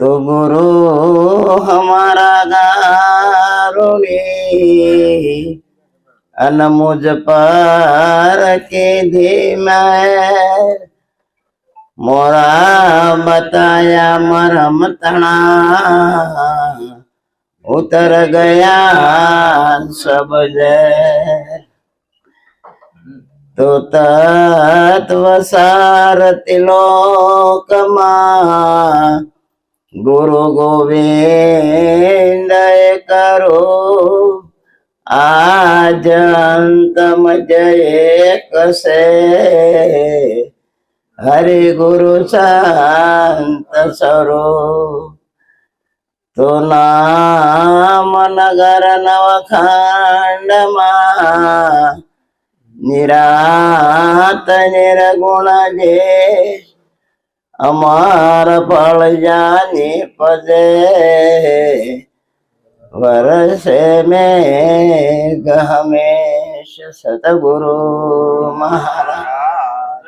तो गुरु हमारा गारुणी अन मुझ पर के धीमा मोरा बताया मरम तना उतर गया सब जय तो तत्व सार तिलोकमा ગુરુ ગોવિંદ કરો આજંતમ જય કસે હરે ગુરુ શાંત સરો તો નામ નગર નવખંડમાં નિરાત નિરગુણ જે અમાર પળજાની પદે વરસે મેઘ હમેશ સતગુરુ મહારાજની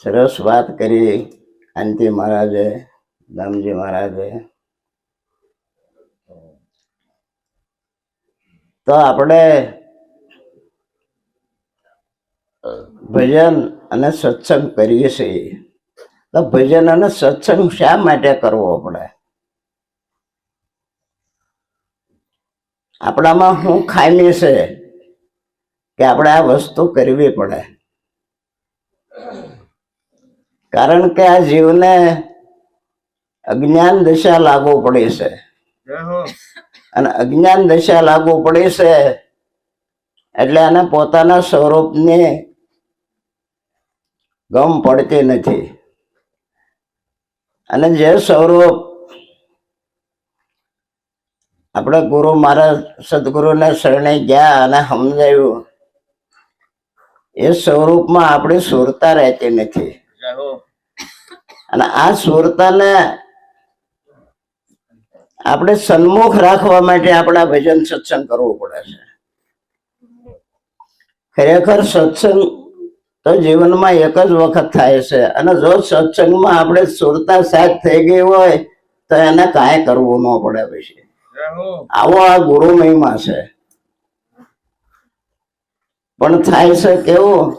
સરસ વાત કરી અંતિ મહારાજે, દામજી મહારાજે. તો આપણે ભજન અને સત્સંગ કરીએ છીએ. તો ભજન અને સત્સંગ શા માટે કરવો આપણે? આપણામાં શું ખામી છે કે આપણે આ વસ્તુ કરવી પડે? કારણ કે આ જીવને અજ્ઞાન દશા લાગુ પડી છે. અને અજ્ઞાન દશા લાગુ પડી છે એટલે આને પોતાના સ્વરૂપને ગમ પડતી નથી. અને જે સ્વરૂપ આપણે ગુરુ મારા સદગુરુને શરણે ગયા અને સમજાયું એ સ્વરૂપમાં આપણી સુરતા રહેતી નથી. અને આ સુરતાને આપણે સન્મુખ રાખવા માટે આપણા ભજન સત્સંગ કરવું પડે છે. ખરેખર સત્સંગ તો જીવનમાં એક જ વખત થાય છે. અને જો સત્સંગમાં આપણે સુરતા સાથ થઈ ગઈ હોય તો એને કાંઈ કરવું ન પડે પછી. આવો આ ગુરુ મહિમા છે. પણ થાય છે કેવું?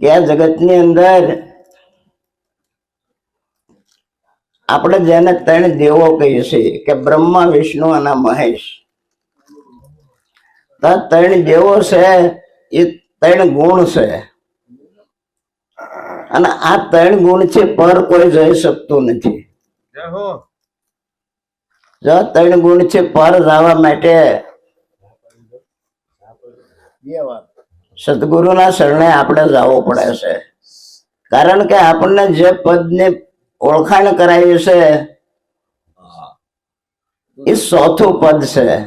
કે આ જગતની અંદર આપણે જેને ત્રણ દેવો કહીએ છીએ કે બ્રહ્મા વિષ્ણુ અને મહેશ. તો ત્રણ દેવો છે એ ત્રણ ગુણ છે. અને આ ત્રણ ગુણ છે પર કોઈ જઈ શકતું નથી. જો ત્રણ ગુણ છે પર જવા માટે સદગુરુના શરણે આપણે જવું પડે છે. કારણ કે આપણને જે પદની ઓળખાણ કરાવી છે એ ચોથું પદ છે.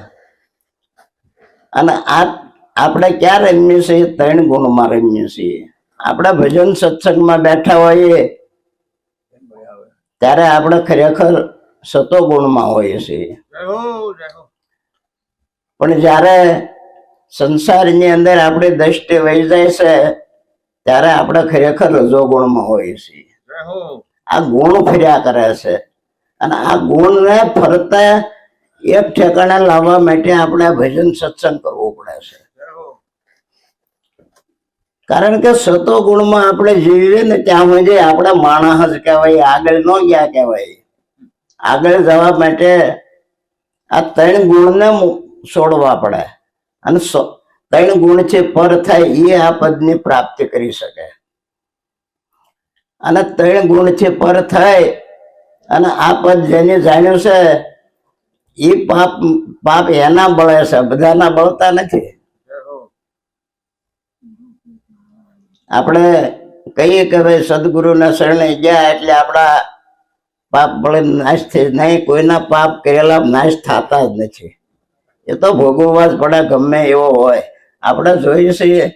અને આ આપણે ક્યાં રમીએ છીએ ત્રણ ગુણમાં રમીએ છીએ આપણે ભજન સત્સંગમાં બેઠા હોઈએ, ત્યારે આપણે ખરેખર સતો ગુણમાં હોઈએ છીએ. પણ જ્યારે સંસારની અંદર આપણી દ્રષ્ટિ વહી જાય છે, ત્યારે આપણે ખરેખર રજો ગુણમાં હોઈએ છીએ. આ ગુણ ફર્યા કરે છે. અને આ ગુણને ફરતા એક ઠેકાણે લાવવા માટે આપણે ભજન સત્સંગ કરવું પડે છે. કારણ કે સતો ગુણમાં આપણે જીવીએ ને ત્યાં સુધી આપણે માણસ જ કહેવાય, આગળ ન ગયા કહેવાય. આગળ જવા માટે આ ત્રણ ગુણને છોડવા પડે. અને ત્રણ ગુણ છે પર થાય એ આ પદની પ્રાપ્તિ કરી શકે. અને ત્રણ ગુણ છે પર થાય અને આ પદ જેને જાણ્યું છે, એ પાપ પાપ એના બળે છે, બધાના બળતા નથી. આપણે કહીએ કે ભાઈ સદગુરુના શરણે ગયા એટલે આપણા પાપ ભલે નાશ થઈ નહીં, કોઈના પાપ કરેલા નાશ થતા જ નથી. એ તો ભોગવવા જ પડે ગમે એવો હોય. આપણે જોઈએ છીએ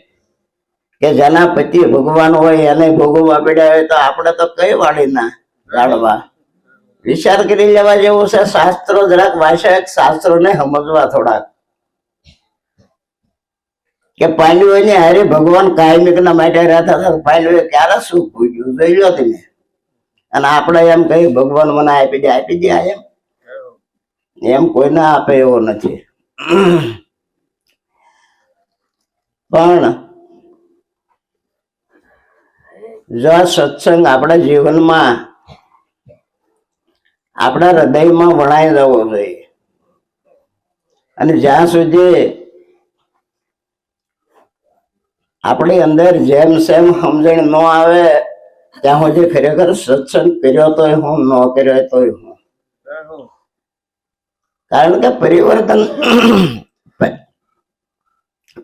કે જેના પતિ ભગવાન હોય એને ભોગવવા પડ્યા હોય તો આપણે તો કઈ વાળીના રાડવા? વિચાર કરી લેવા જેવું છે. શાસ્ત્રો જરાક વાંચે, શાસ્ત્રોને સમજવા થોડાક. કે પાંડવોની હારે ભગવાન કાયમિકના માટે રહેતા હતા પાંડવે ક્યારે સુખ પૂછ્યું? જોઈ લો તમે અને આપણે એમ કહી, ભગવાન મને આપી દે આપી દે એમ. એમ કોઈને આપે એવો નથી. પણ જો સત્સંગ આપણા જીવનમાં આપણા હૃદયમાં વણાઈ જવો જોઈએ. અને જ્યાં સુધી આપણી અંદર જેમ સેમ સમજણ ન આવે ત્યાં સુધી ખરેખર સત્સંગ કર્યો તોય હું ન કર્યો તોય હું. કારણ કે પરિવર્તન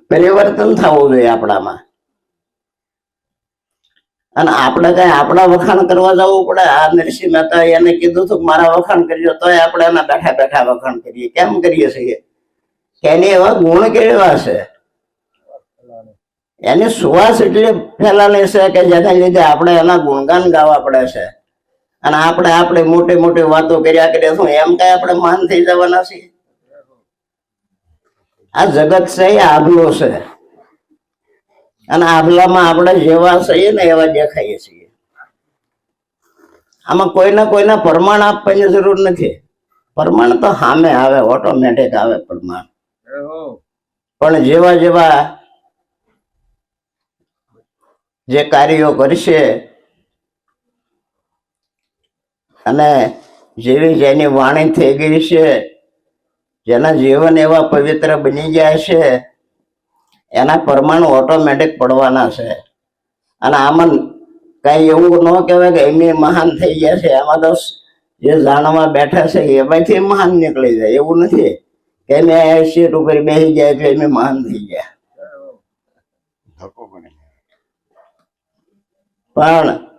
પરિવર્તન થવું જોઈએ આપણામાં. અને આપણે કઈ આપણા વખાણ કરવા જવું પડે. આ નરસિંહ મહેતા એને કીધું હતું કે મારા વખાણ કરજો તોય આપણે એના બેઠા બેઠા વખાણ કરીએ. કેમ કરીએ છીએ? કે એની એવા ગુણ કેળવા છે. એની સુવાસ એટલી ફેલાણી છે કે જેના લીધે આપણે એના ગુણગાન ગાવા પડે છે. અને આપણે આપણે મોટી મોટી વાતો કર્યા કરીએ શું એમ કઈ આપણે માન થઈ જવાના છીએ? આ જગત છે એ આભલો છે. અને આભલામાં આપણે જેવા છીએ ને એવા દેખાઈએ છીએ. આમાં કોઈને કોઈને પ્રમાણ આપવાની જરૂર નથી. પ્રમાણ તો સામે આવે ઓટોમેટિક આવે પ્રમાણ. પણ જેવા જેવા જે કાર્યો કરશે અને જેવી જેની વાણી થઈ ગઈ છે, જેના જીવન એવા પવિત્ર બની ગયા છે, એના પરમાણુ ઓટોમેટિક પડવાના છે. અને આમાં કઈ એવું ન કહેવાય કે એમની મહાન થઈ ગયા છે. એમાં તો જે જાણવા બેઠા છે એમાંથી મહાન નીકળી જાય. એવું નથી કે એમ સીટ ઉપર બેસી ગયા તો એમ મહાન થઈ ગયા. પણ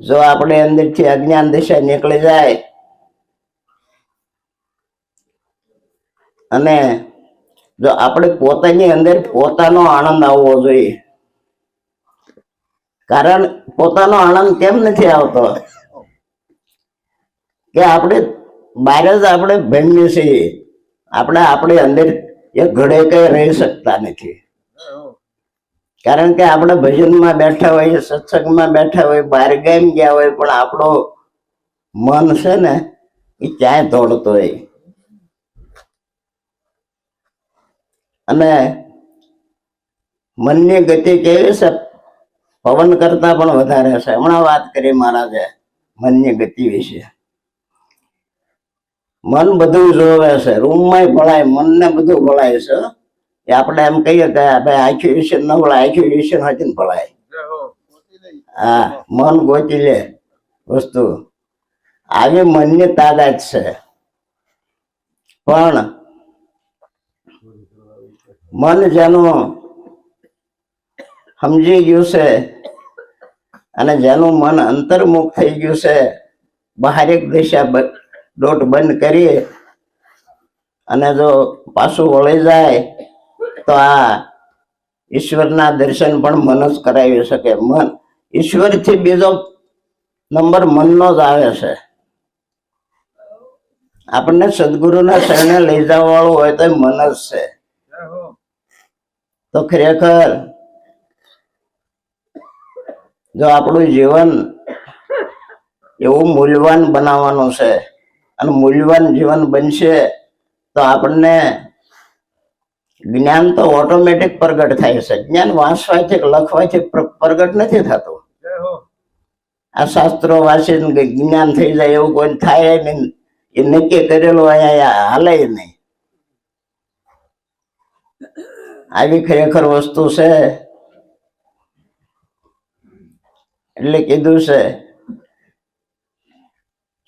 જો આપણે અંદરથી અજ્ઞાન દિશા નીકળી જાય અને જો આપણે પોતાની અંદર પોતાનો આનંદ આવવો જોઈએ. કારણ પોતાનો આનંદ કેમ નથી આવતો? કે આપણે બહાર જ આપણે ભણીએ છીએ. આપણે આપણી અંદર એક ઘડે કઈ રહી શકતા નથી. કારણ કે આપણે ભજનમાં બેઠા હોઈએ સત્સંગમાં બેઠા હોય, બહાર ગામ ગયા હોય, પણ આપણો મન છે ને, એ ક્યાંય દોડતો હોય. અને મનની ગતિ કેવી છે? પવન કરતા પણ વધારે છે. હમણાં વાત કરી મહારાજે, મનની ગતિ વિશે. મન બધું જોવે છે. રૂમમાં ભળાય, મનને બધું ભળાય છે. એ આપણે એમ કહીએ કે, ભાઈ, આખી ન ભળાય વિશે નથી ને હા, મન ગોતી લે વસ્તુ. આવી મનની તાદાત છે. પણ મન જેનું સમજી ગયું છે અને જેનું મન અંતર્મુખ થઈ ગયું છે, બહારિક દિશા દોટ બંધ કરી અને જો પાછું વળી જાય તો આ ઈશ્વરના દર્શન પણ મન જ કરાવી શકે. મન, ઈશ્વરથી બીજો નંબર મનનો જ આવે છે. આપણને સદગુરુના શરણે લઈ જવા વાળું હોય તો મન જ છે. તો ખરેખર, જો આપણું જીવન એવું મૂલ્યવાન બનાવવાનું છે અને મૂલ્યવાન જીવન બનશે તો આપણને જ્ઞાન તો ઓટોમેટિક પ્રગટ થાય છે. જ્ઞાન વાંચવાથી લખવાથી પ્રગટ નથી થતું. આ શાસ્ત્રો વાંચીને જ્ઞાન થઈ જાય એવું કોઈ થાય નહીં. એ નક્કી કરેલું અહીંયા હાલે નહીં. આવી ખરેખર વસ્તુ છે. એટલે કીધું છે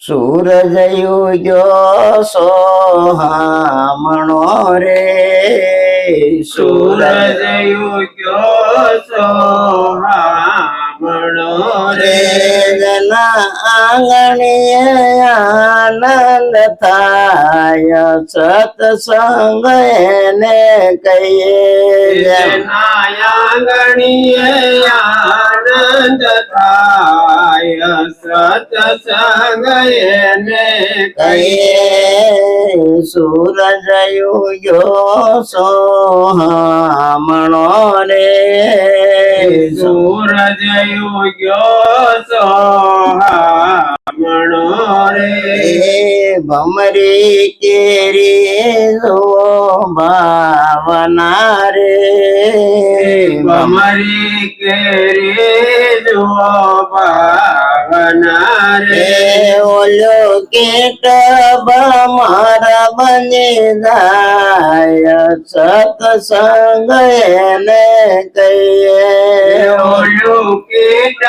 સૂરજ યુગ્યો સોહામણો રે. સૂરજ સૂરજ યુગ્યો સોહામણો રે જના આંગણીએ આનંદ થાય. સત્સંગ એને કહીએ જેમ આનંદ થાય. સતસંગ એને કહીએ કહીએ સોહામણો રે. સૂરજ યુગ્યો સોહામણો રે. ભમરી કેરી ભાવના રે. ભમરી કેરી ભાવના રે રે ઓલો કેટ મારા બની જાય સતસંગ એને કહીએ. ઓલો કેટ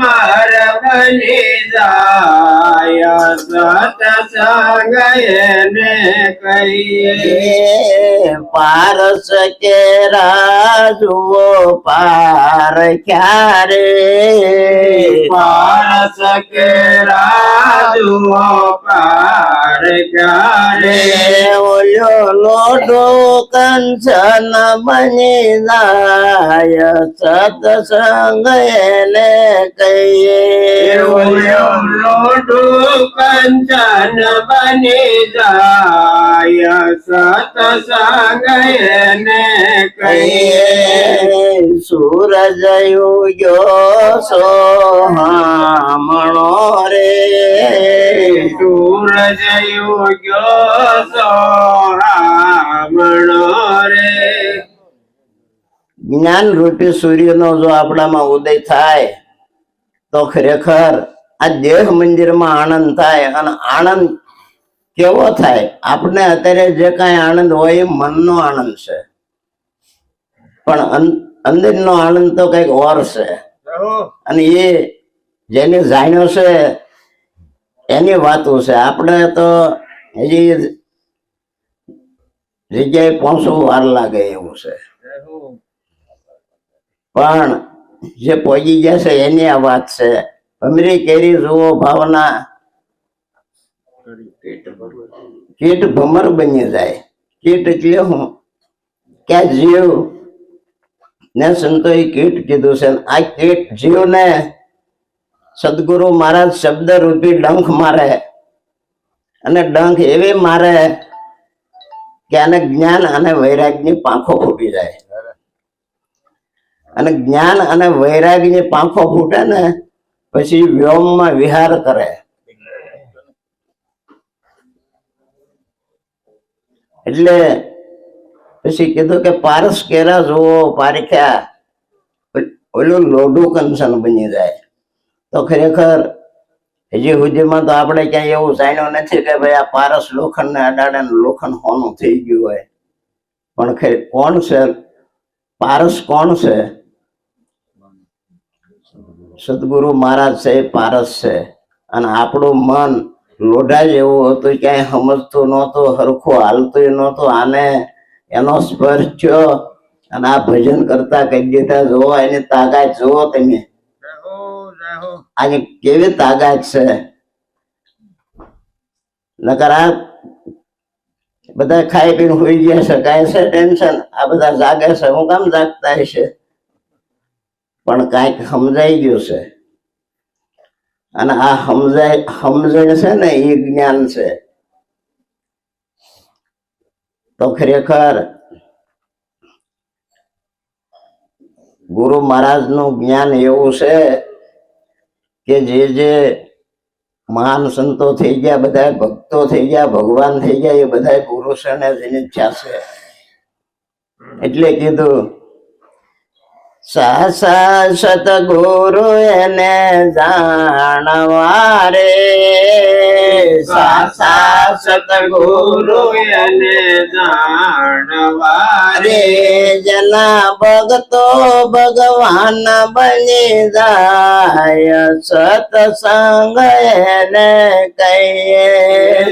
મારા બની જાય સતસંગ એને કહીએ. પારસ કે રાજુઓ પાર ક્યારે પારસ કે રાજુઓ પાર ક્યારે ઓલો લોડો કંચન બની જાય સત્સંગ એને કહીએ. ઓલો લોડો કંચન બની જાય સતસંગ કહીએ કહીએ. સૂરજ ઉગ્યો સોહામણો રે. સૂરજ ઉગ્યો સોહામણો રે. જ્ઞાન રૂપી સૂર્યનો જો આપણામાં ઉદય થાય તો ખરેખર આ દેહ મંદિરમાં આનંદ થાય અને આનંદ કેવો થાય? આપણે અત્યારે જે કાંઈ આનંદ હોય એ મનનો આનંદ છે. પણ અંદરનો આનંદ તો કંઈક ઓર છે. અને એ જેને જાણ્યો છે એની વાતો છે. આપણે તો હજી જગ્યાએ પહોંચવું વાર લાગે એવું છે. પણ જે પહોંચી ગયા છે એની આ વાત છે. અમરી કેરી જુઓ ભાવના કીટ ભમર બની જાય. કીટ એટલે હું? ક્યાં જીવ? ને સંતોએ કીટ કીધું છે. આ કીટ જીવને સદગુરુ મહારાજ શબ્દ રૂપી ડંખ મારે. અને ડંખ એવી મારે કે આને જ્ઞાન અને વૈરાગની પાંખો ફૂટી જાય. અને જ્ઞાન અને વૈરાગની પાંખો ફૂટે ને પછી વ્યોમમાં વિહાર કરે. એટલે પછી કીધું કે પારસ કેરા જુઓ પારખ્યા ઓલું લોઢું કંસન બની જાય. તો ખરેખર હજી સુધીમાં તો આપણે ક્યાંય એવું જાણ્યું નથી કે ભાઈ આ પારસ લોખંડ ને અડાડે લોખંડ હોનું થઈ ગયું હોય. પણ ખે, કોણ છે? પારસ કોણ છે? સદગુરુ મહારાજ છે પારસ છે. અને આપણું મન લોઢા જેવું હતું ક્યાંય સમજતું નહોતો હરખો હાલતું નહોતો. આને એનો સ્પર્શ થયો અને આ ભજન કરતા કહી દેતા જોવો એની તાકાત જોવો તમે. આજે કેવી તાકાત છે. નકર આ બધા ખાઈ પીને હોઈ ગયા છે કાંઈ છે ટેન્શન? આ બધા જાગે છે. હું કામ જાગતા હશે? પણ કાંઈક સમજાઈ ગયું છે. અને આ સમજાય, સમજણ છે ને, એ જ્ઞાન છે. તો ખરેખર ગુરુ મહારાજનું જ્ઞાન એવું છે કે જે જે મહાન સંતો થઈ ગયા, બધા ભક્તો થઈ ગયા, ભગવાન થઈ ગયા, એ બધા પુરુષોને જેની ઈચ્છા છે. એટલે કીધું સાસા સતગુરુ એને જાણવા રે સાસા સતગુરુ એને જાણવા રે જના ભગતો ભગવાન બની જાય સતસંગ એને કહીએ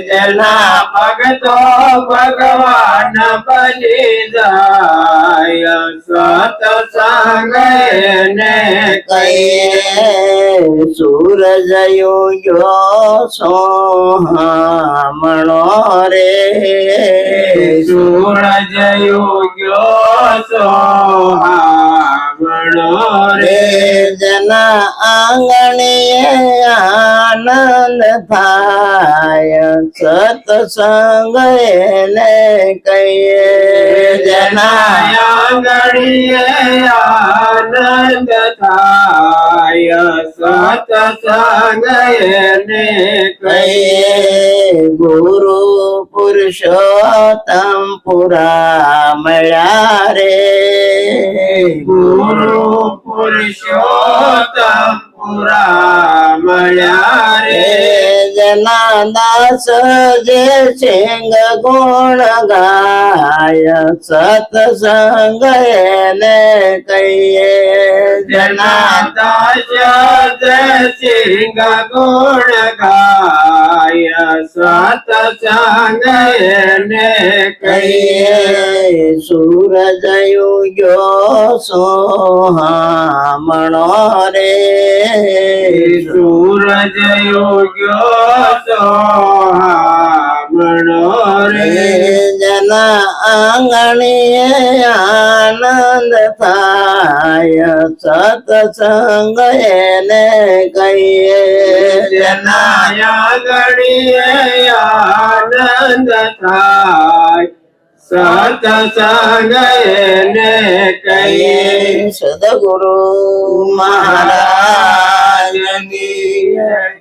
જના ભગતો ભગવાન બની જાય સતસંગ એને કહીએ સૂરજ યોગ્યો સોહામણો રે. સૂરજ યોગ્યો સોહામણો રે. જના આંગણીએ આનંદ થાય સતસંગ એને કહીએ. જના જનાયાગણીએ આનંદ થાય સતસંગ એને કહીએ. ગુરુ પુરુષોત્તમ પુરા મળ્યા રે. ગુરુ પુરુષોત્તમ પુરા Yeah. જના દાસ જે સિંગ ગુણ ગાય સતસંગ એને કહીએ. જના જે સિંહ ગુણ ગાય સતસંગ એને કહીએ. સૂરજ યુગ્યો સોહામણો રે. સૂરજ યોગ્યો સોહામણો રે જના આંગણીએ આનંદ થાય સતસંગ એને કહીએ જના આંગણીએ ગણીએ આનંદ થાય સતસંગ એને કહીએ સદગુરુ મહારાજ મહારાજની